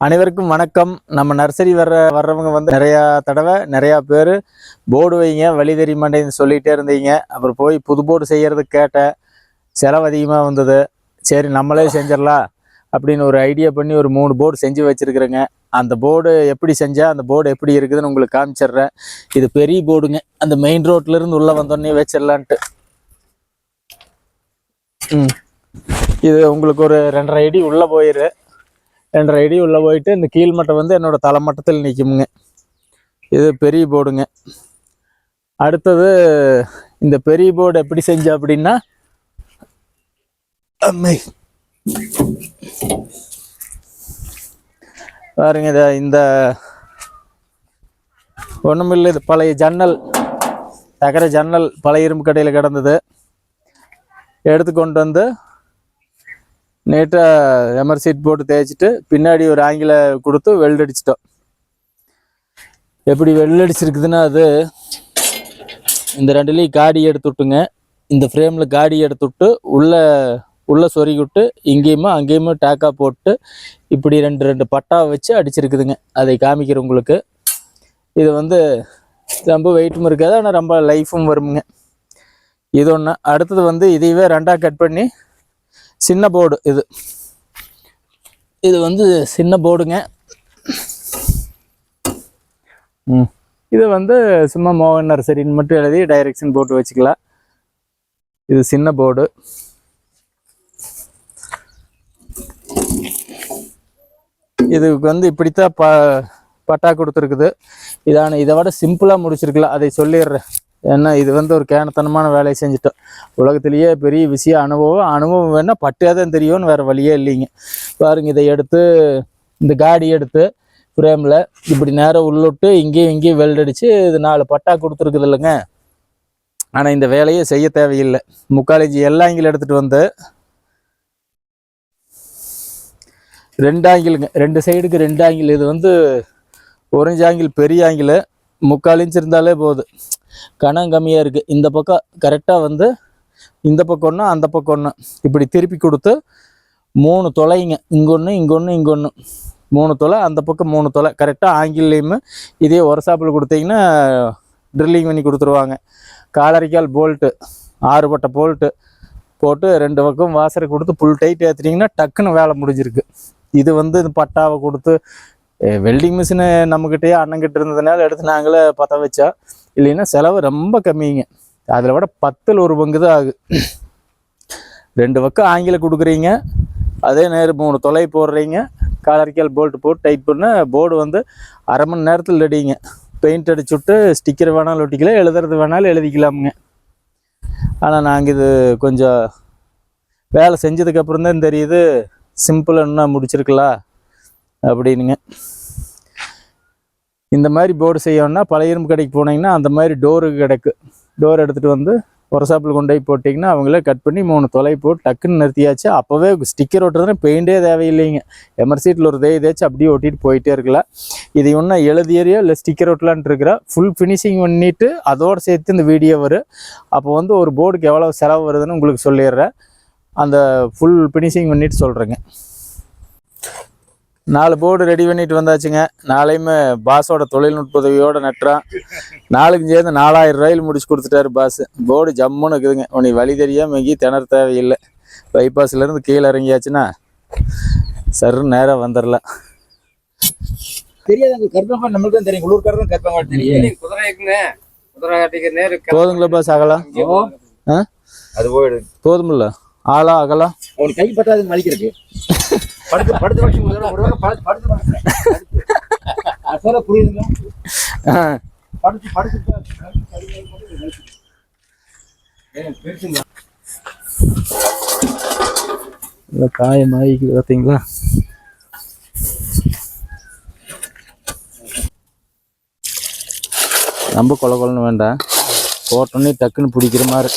அனைவருக்கும் வணக்கம். நம்ம நர்சரி வர்ற வர்றவங்க வந்து நிறையா தடவை நிறையா பேர் போர்டு வைங்க வழி தெரிய மாட்டேன்னு சொல்லிகிட்டே இருந்தீங்க. அப்புறம் போய் புது போர்டு செய்கிறது கேட்டேன். செலவு அதிகமாக வந்தது. சரி நம்மளே செஞ்சிடலாம் அப்படின்னு ஒரு ஐடியா பண்ணி ஒரு மூணு போர்டு செஞ்சு வச்சுருக்குறேங்க. அந்த போர்டு எப்படி செஞ்சால் அந்த போர்டு எப்படி இருக்குதுன்னு உங்களுக்கு காமிச்சிடுறேன். இது பெரிய போர்டுங்க. அந்த மெயின் ரோட்லேருந்து உள்ளே வந்தோடனே வச்சிடலான்ட்டு. ம். இது உங்களுக்கு ஒரு ரெண்டரை அடி உள்ளே போயிரு. ரெண்டரை அடி உள்ளே போயிட்டு இந்த கீழ்மட்டம் வந்து என்னோட தலைமட்டத்தில் நிற்குமுங்க இது பெரிய போர்டுங்க அடுத்தது இந்த பெரிய போர்டு எப்படி செஞ்ச அப்படின்னா அம்மை. பாருங்க இதை இந்த ஒன்றுமில்லை இது பழைய ஜன்னல். தகர ஜன்னல் பழைய இரும்பு கடையில் கிடந்தது. எடுத்து கொண்டு வந்து நீட்டாக எமர் சீட் போட்டு தேய்ச்சிட்டு பின்னாடி ஒரு ஆங்கில கொடுத்து வெல்ட் எப்படி வெல்ட் அடிச்சிருக்குதுன்னா அது இந்த ரெண்டுலேயும் காடி எடுத்து விட்டுங்க. இந்த ஃப்ரேமில் காடி எடுத்து விட்டு உள்ளே உள்ளே சொருகிவிட்டு விட்டு இங்கேயுமே அங்கேயுமே டேக்கா போட்டு இப்படி ரெண்டு ரெண்டு பட்டா வச்சு அடிச்சிருக்குதுங்க. அதை காமிக்கிற உங்களுக்கு. இது வந்து ரொம்ப வெயிட்டும் இருக்காது ஆனால் ரொம்ப லைஃபும் வருமுங்க. இது ஒன்று அடுத்தது வந்து இதையவே ரெண்டாக கட் பண்ணி சின்ன போர்டு இது. இது வந்து சின்ன போர்டுங்க ம். இது வந்து சும்மா மோகன் நர்சரின்னு மட்டும் எழுதி டைரக்ஷன் போட்டு வச்சுக்கலாம். இது சின்ன போர்டு இதுக்கு வந்து இப்படித்தான் ப பட்டா கொடுத்துருக்குது. இதான இதை விட சிம்பிளாக முடிச்சிருக்கலாம். அதை சொல்லிடுறேன். ஏன்னா இது வந்து ஒரு கேனத்தனமான வேலையை செஞ்சுட்டோம். உலகத்திலேயே பெரிய விஷயம் அனுபவம் அனுபவம் வேணால் பட்டே தான் தெரியும்னு வேறு வழியே இல்லைங்க. பாருங்க இதை எடுத்து இந்த காடி எடுத்து ஃப்ரேமில் இப்படி நேரம் உள்ளிட்டு இங்கேயும் இங்கேயும் வெல்ட் அடித்து இது நாலு பட்டா கொடுத்துருக்குது இல்லைங்க. ஆனால் இந்த வேலையை செய்ய தேவையில்லை. முக்காலேஜி எல்லா ஆங்கிலும் எடுத்துகிட்டு வந்து ரெண்டு ஆங்கிலுங்க ரெண்டு சைடுக்கு ரெண்டு ஆங்கிள். இது வந்து ஒரஞ்சு ஆங்கிள் பெரிய ஆங்கிள் முக்கால் இன்ச் இருந்தாலே போகுது கனம் கம்மியாக இருக்குது இந்த பக்கம் கரெக்டாக வந்து இந்த பக்கம் ஒன்று அந்த பக்கம் ஒன்று இப்படி திருப்பி கொடுத்து மூணு தொலைங்க. இங்கே ஒன்று இங்கே ஒன்று இங்கே ஒன்று மூணு தொலை அந்த பக்கம் மூணு தொலை. கரெக்டாக ஆங்கிள்லேயுமே இதே ஒரசாப்பில் கொடுத்தீங்கன்னா ட்ரில்லிங் பண்ணி கொடுத்துருவாங்க. காலரிக்கால் போல்ட்டு ஆறுபட்ட போல்ட்டு போட்டு ரெண்டு பக்கம் வாசரை கொடுத்து புல் டைட் ஏற்றுனீங்கன்னா டக்குன்னு வேலை முடிஞ்சிருக்கு. இது வந்து இந்த பட்டாவை கொடுத்து வெல்டிங் மிஷினு நம்மக்கிட்டேயே அண்ணங்கிட்ட இருந்ததுனால எடுத்து நாங்களே பற்ற வச்சா இல்லைன்னா செலவு ரொம்ப கம்மிங்க. அதில் விட பத்தில் ஒரு பங்கு தான் ஆகுது ரெண்டு பக்கம் ஆங்கிலம் கொடுக்குறீங்க. அதே நேரம் மூணு தொலை போடுறீங்க. காலரிக்கால் போல்ட்டு போட்டு டைட் பண்ண போர்டு வந்து அரை மணி நேரத்தில் ரெடிங்க பெயிண்ட் அடிச்சு விட்டு ஸ்டிக்கர் வேணாலும் ஒட்டிக்கலாம் எழுதுறது வேணாலும் எழுதிக்கலாமுங்க. ஆனால் நாங்கள் இது கொஞ்சம் வேலை செஞ்சதுக்கப்புறம் தான் தெரியுது சிம்பிளாக இன்னும் முடிச்சிருக்கலாம் அப்படின்னுங்க. இந்த மாதிரி போர்டு செய்யணும்னா பழைய இரும்பு கடைக்கு போனீங்கன்னா அந்த மாதிரி டோரு கிடக்கு. டோர் எடுத்துகிட்டு வந்து ஒரசாப்பில் கொண்டு போய் போட்டிங்கன்னா அவங்களே கட் பண்ணி மூணு தொலை போட்டு டக்குன்னு நிறுத்தியாச்சு. அப்போவே ஸ்டிக்கர் ஒட்டுறதுனா பெயிண்டே தேவையில்லைங்க. எமர் சீட்டில் ஒரு தேய் தேய்ச்சி அப்படியே ஒட்டிட்டு போயிட்டே இருக்கலாம் இது ஒன்றும் எழுதியறியோ இல்லை ஸ்டிக்கர் ஒட்டலான்ட்டு இருக்கிறேன் ஃபுல் ஃபினிஷிங் பண்ணிவிட்டு அதோடு சேர்த்து இந்த வீடியோ வரும் அப்போ வந்து ஒரு போர்டுக்கு எவ்வளோ செலவு வருதுன்னு உங்களுக்கு சொல்லிடுறேன். அந்த ஃபுல் ஃபினிஷிங் பண்ணிவிட்டு சொல்கிறேங்க நாலு போர்டு ரெடி பண்ணிட்டு வந்தாச்சுங்க. நாளையுமே பாஸோட தொழில்நுட்ப உதவியோட நட்டுறான் நாளுக்கு சேர்ந்து நாலாயிரம் ரூபாயில் முடிச்சு கொடுத்துட்டாரு பாஸ். போர்டு ஜம்முன்னு இருக்குதுங்க. உனக்கு வழி தெரியாம எங்கேயும் திணற தேவையில்லை. பைபாஸ்லேருந்து கீழே இறங்கியாச்சுன்னா சரு நேராக வந்துடலாம் தெரியாது கருப்பங்கா நம்மளுக்கு தெரியும். போதுங்களா பாஸ் அகலாம் ஆ? அது போதுமில்ல. ஆளா அகலாம் அவனுக்கு கை பட்டாது மலிக்கிறதுக்கு. படுத்து படுத்து வச்சு ஒரு தடவை படுத்து படுத்து சொல்ல புரியுதுங்க படுத்து படுத்து இல்லை காயமாகி பார்த்தீங்களா ரொம்ப கொல கொலன்னு வேண்டாம். போட்டோன்னே டக்குன்னு பிடிக்கிற மாதிரி.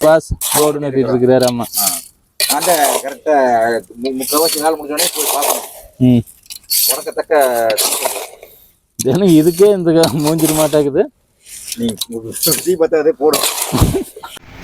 பாஸ் நட்டிட்டு இருக்கிறாரு அம்மா. அந்த கரெக்டா முக்கால்வாசி நாள் முடிஞ்சோடனே போய் பார்க்கணும். ம். உனக்கத்தக்க தினம் இதுக்கே இந்த மூஞ்சிட மாட்டேங்குது நீ சுற்றி பத்தாதே போடும்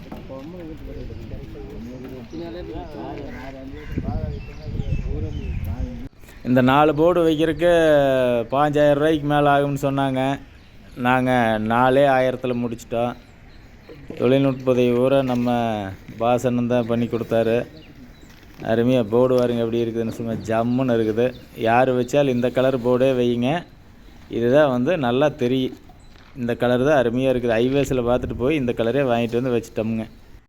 இந்த நாலு போர்டு வைக்கிறதுக்கு பாஞ்சாயிரம் ரூபாய்க்கு மேலே ஆகும்னு சொன்னாங்க. நாங்கள் நாலே ஆயிரத்தில் முடிச்சிட்டோம். தொழில்நுட்ப உதவி பூரா நம்ம பாசனம் தான் பண்ணி கொடுத்தாரு. அருமையாக போர்டு வாருங்க எப்படி இருக்குதுன்னு சும்மா ஜம்முன்னு இருக்குது. யார் வச்சாலும் இந்த கலர் போர்டே வையுங்க. இதுதான் வந்து நல்லா தெரியும். இந்த கலர் தான் அருமையாக இருக்குது. ஐவேஸில் பார்த்துட்டு போய் இந்த கலரே வாங்கிட்டு வந்து வச்சுட்டோமுங்க.